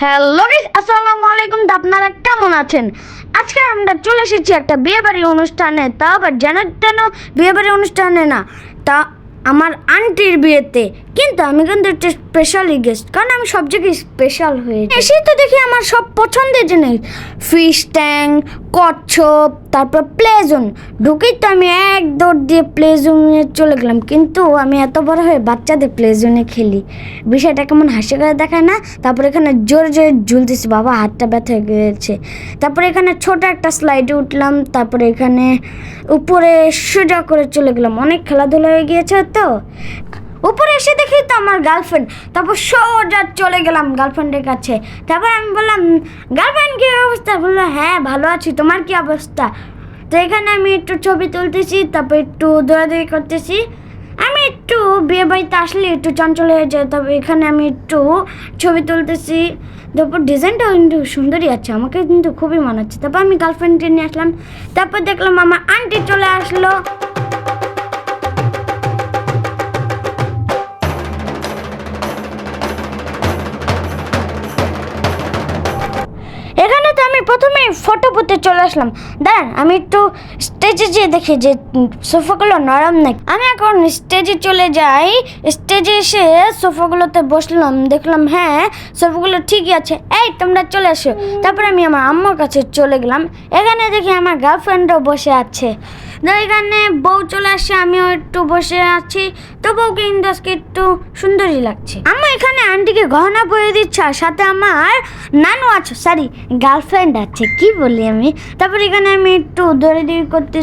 Hello আসসালামু আলাইকুম। আপনারা কেমন আছেন? আজকে আমরা চলে এসেছি একটা বিয়েবাড়ি অনুষ্ঠানে। তা আবার যেন বিয়ে বিয়েবাড়ি অনুষ্ঠানে না। তা আমার আন্টির বিয়েতে। কিন্তু আমি কিন্তু একটা স্পেশালি গেস্ট কারণ আমি সব জায়গায় স্পেশাল হয়ে এসেই তো দেখি আমার সব পছন্দের জিনিস। ফিশ ট্যাঙ্ক কচ্ছপ, তারপর প্লে জোন ঢুকেই তো আমি এক দৌড় দিয়ে প্লে জোনে চলে গেলাম। কিন্তু আমি এত বড় হয়ে বাচ্চাদের প্লে জোনে খেলি। বিষয়টা কেমন হাসি করে দেখায় না? তারপর এখানে জোরে জোরে ঝুলতেছি, বাবা, হাতটা ব্যথা হয়ে গেছে। তারপরে এখানে ছোট একটা স্লাইডে উঠলাম। তারপরে এখানে উপরে সোজা করে চলে গেলাম। অনেক খেলাধুলা হয়ে গিয়েছে। তো? উপরে এসে দেখি তো আমার গার্লফ্রেন্ড তারপর সোজা চলে গেলাম গার্লফ্রেন্ডের কাছে। তারপর আমি বললাম গার্লফ্রেন্ড কী অবস্থা? বলল হ্যাঁ ভালো আছি। তোমার কি অবস্থা? তো এখানে আমি একটু ছবি তুলতেছি, তারপর একটু দৌড়াদৌড়ি করতেছি। আমি একটু বিয়ে বাড়িতে আসলে একটু চঞ্চল হয়ে যায়, তবে এখানে আমি একটু ছবি তুলতেছি। তারপর ডিজাইনটাও কিন্তু সুন্দরই আছে, আমাকে কিন্তু খুবই মনে হচ্ছে। তারপর আমি গার্লফ্রেন্ডকে নিয়ে আসলাম। তারপর দেখলাম আমার আন্টি চলে আসলো। ফটো পুঁতে চলে আসলাম। দাঁড়ান, আমি একটু স্টেজে যেয়ে দেখি যে সোফাগুলো নরম নাকি। আমি এখন স্টেজে চলে যাই। স্টেজে এসে সোফাগুলোতে বসলাম, দেখলাম হ্যাঁ সোফাগুলো ঠিকই আছে। এই, তোমরা চলে আসো তারপরে আমি আমার আম্মার কাছে চলে গেলাম। এখানে দেখি আমার গার্লফ্রেন্ডও বসে আছে। এখানে বউ চলে আসছে আমিও একটু বসে আছি। তো বউকে কিন্তু আজকে একটু সুন্দরই লাগছে। আমার এখানে আন্টিকে গহনা পরে দিচ্ছে আর সাথে আমার নানু আছে সরি গার্লফ্রেন্ড আছে, কি বলি আমি? তারপর এখানে আমি একটু দৌড়ে দৌড়ি করতে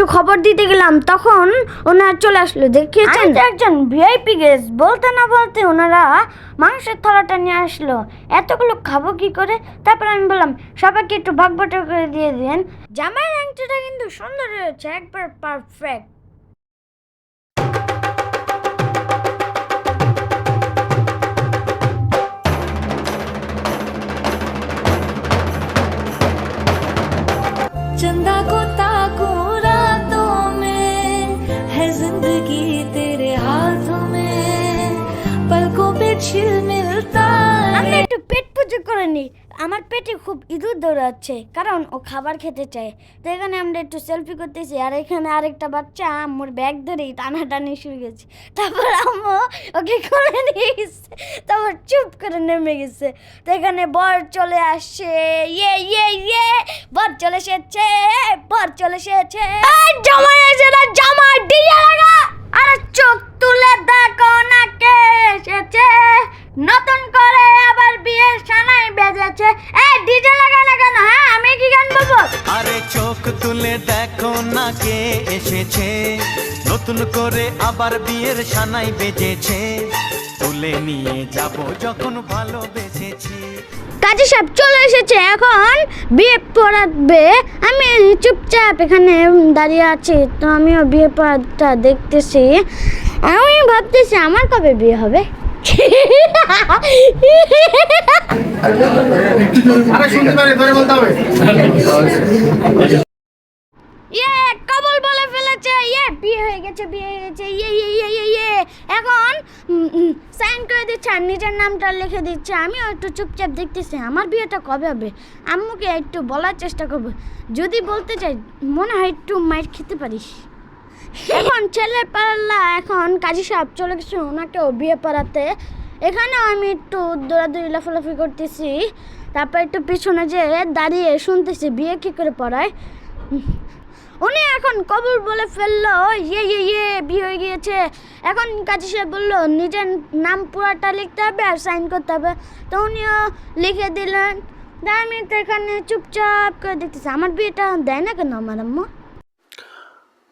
একটু খবর দিতে গেলাম তখন ওনার চলে আসলো। দেখিয়েছেন একজন ভিআইপি গেস্ট বলতে না বলতে ওনারা মাংসের থালাটা নিয়ে আসলো। এতগুলো খাব কি করে? তারপর আমি বললাম সবাইকে একটু ভাগ করে দিয়ে দিন। জামাই আংটিটা কিন্তু সুন্দর হয়েছে একবার পারফেক্ট ঝিলমিলতা আমি একটু পেট পুজো করে নিই। আমার পেটে খুব ইঁদুর দৌড়াচ্ছে কারণ ও খাবার খেতে চায়। তো এখানে আমরা একটু সেলফি করতেছি আর এখানে আরেকটা বাচ্চা আমার ব্যাগ ধরে টানা টানি শুরু গেছে তারপর আম্মু ওকে করে নিয়ে গেছে তারপর চুপ করে নেমে গেছে। তো এখানে বর চলে আসছে ইয়ে ইয়ে ইয়ে বর চলে এসেছে বর চলে এসেছে। জমা চোখ তুলে দেখো না কে এসেছে। নতুন করে আবার বিয়ের সানাই বেজেছে। তুলে নিয়ে যাব যখন ভালো ভালোবেসেছি। কাজী সাহেব, চলে এসেছে এখন। বিয়ে পড়াবে। আমি চুপচাপ এখানে দাঁড়িয়ে আছি, তো আমিও বিয়ে পড়াটা দেখতেছি। আমি ভাবতেছি আমার কবে বিয়ে হবে? ইয়ে কবল বলে ফেলেছে। ইয়ে বিয়ে হয়ে গেছে, বিয়ে হয়ে গেছে। ইয়ে ইয়ে ইয়ে ইয়ে ইয়ে। এখন সাইন করে দিচ্ছে আর নিজের নামটা লিখে দিচ্ছে। আমিও একটু চুপচাপ দেখতেছি, আমার বিয়েটা কবে হবে? আম্মুকে একটু বলার চেষ্টা করব। যদি বলতে চাই, মনে হয় একটু মাইর খেতে পারিস। এখন ছেলের পাল্লা এখন কাজী সাহেব চলে গেছে ওনাকেও বিয়ে পড়াতে। এখানেও আমি একটু দৌড়াদৌড়ি, লাফালাফি করতেছি। তারপর একটু পিছনে যে দাঁড়িয়ে শুনতেছি বিয়ে কী করে পড়ায়। উনি এখন কবর বলে ফেলল ইয়ে ইয়ে ইয়ে বিয়ে হয়ে গিয়েছে। এখন কাজী সাহেব বলল, নিজের নাম পুরাটা লিখতে হবে আর সাইন করতে হবে। তো উনিও লিখে দিলেন। আমি তো এখানে চুপচাপ করে দেখতেছি। আমার বিয়েটা দেয় না কেন আমার আম্মু?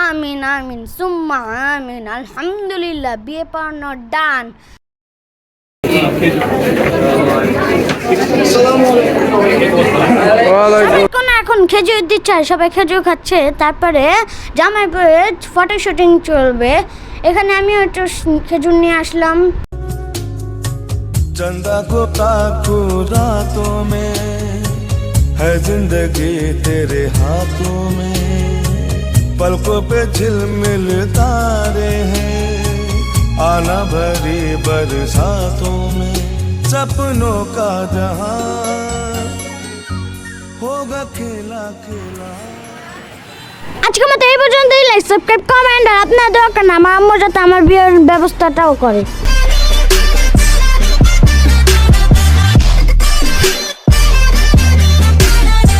আমিন আমিন সুম্মা আমিন আলহামদুলিল্লাহ বিয়ে পড়ানো ডান এখন এখন খেজুর দিচ্ছে সবাই খেজুর খাচ্ছে তারপরে জামাই পরে ফটো শুটিং চলবে এখানে আমি একটু খেজুর নিয়ে আসলাম चंदा को ताकू रातों में है जिंदगी तेरे हाथों में पलकों पे झिलमिल तारे हैं आना भरी बरसातों में सपनों का जहां होगा खेला खेला আজকের মতো এই পর্যন্তই লাইক সাবস্ক্রাইব কমেন্ট আর আপনার দরকার না আমার আম্মু যাতে আমার বিয়ের ব্যবস্থাটাও করে